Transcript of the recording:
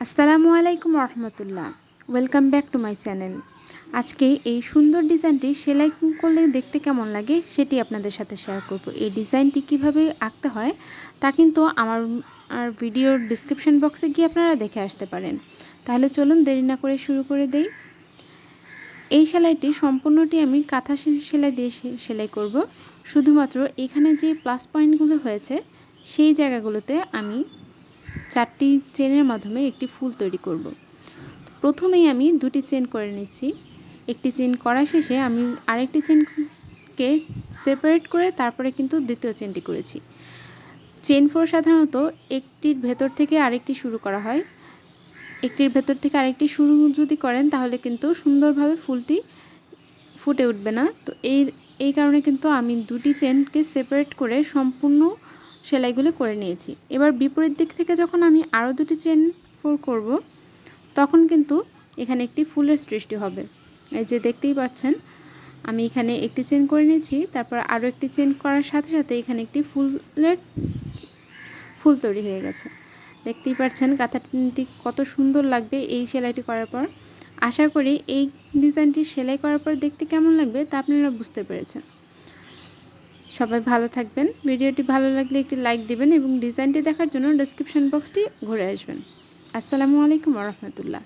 আসসালামু আলাইকুম রহমতুল্লাহ welcome back to my channel আজকে এই সুন্দর ডিজাইনটি সেলাই করলে দেখতে কেমন লাগে সেটি আপনাদের সাথে শেয়ার করব। এই ডিজাইনটি কীভাবে আঁকতে হয় তা কিন্তু আমার আর ভিডিওর ডিসক্রিপশন বক্সে গিয়ে আপনারা দেখে আসতে পারেন। তাহলে চলুন দেরি না করে শুরু করে দেই। এই সেলাইটি সম্পূর্ণটি আমি কাঁথা সেলাই দিয়ে সেলাই করব। শুধুমাত্র এখানে যে প্লাস পয়েন্টগুলো হয়েছে, সেই জায়গাগুলোতে আমি চারটি চেনের মাধ্যমে একটি ফুল তৈরি করব। প্রথমেই আমি দুটি চেন করে নিচ্ছি। একটি চেন করা শেষে আমি আরেকটি চেনকে সেপারেট করে তারপরে কিন্তু দ্বিতীয় চেনটি করেছি। চেন ফোর সাধারণত একটির ভেতর থেকে আরেকটি শুরু করা হয়। একটির ভেতর থেকে আরেকটি শুরু যদি করেন তাহলে কিন্তু সুন্দরভাবে ফুলটি ফুটে উঠবে না। তো এই এই কারণে কিন্তু আমি দুটি চেনকে সেপারেট করে সম্পূর্ণ সেলাইগুলো করে নিয়েছি। এবার বিপরীত দিক থেকে যখন আমি আরও দুটি চেন ফোর করব, তখন কিন্তু এখানে একটি ফুলের সৃষ্টি হবে। এই যে দেখতেই পাচ্ছেন, আমি এখানে একটি চেন করে নিয়েছি, তারপর আরও একটি চেন করার সাথে সাথে এখানে একটি ফুলের ফুল তৈরি হয়ে গেছে। দেখতেই পাচ্ছেন কাঁথাটি কত সুন্দর লাগবে এই সেলাইটি করার পর। আশা করি এই ডিজাইনটি সেলাই করার পর দেখতে কেমন লাগবে তা আপনারা বুঝতে পেরেছেন। সবাই ভালো থাকবেন। ভিডিওটি ভালো লাগলে একটি লাইক দিবেন এবং ডিজাইনটি দেখার জন্য ডিসক্রিপশন বক্সটি ঘুরে আসবেন। আসসালামু আলাইকুম রহমতুল্লাহ।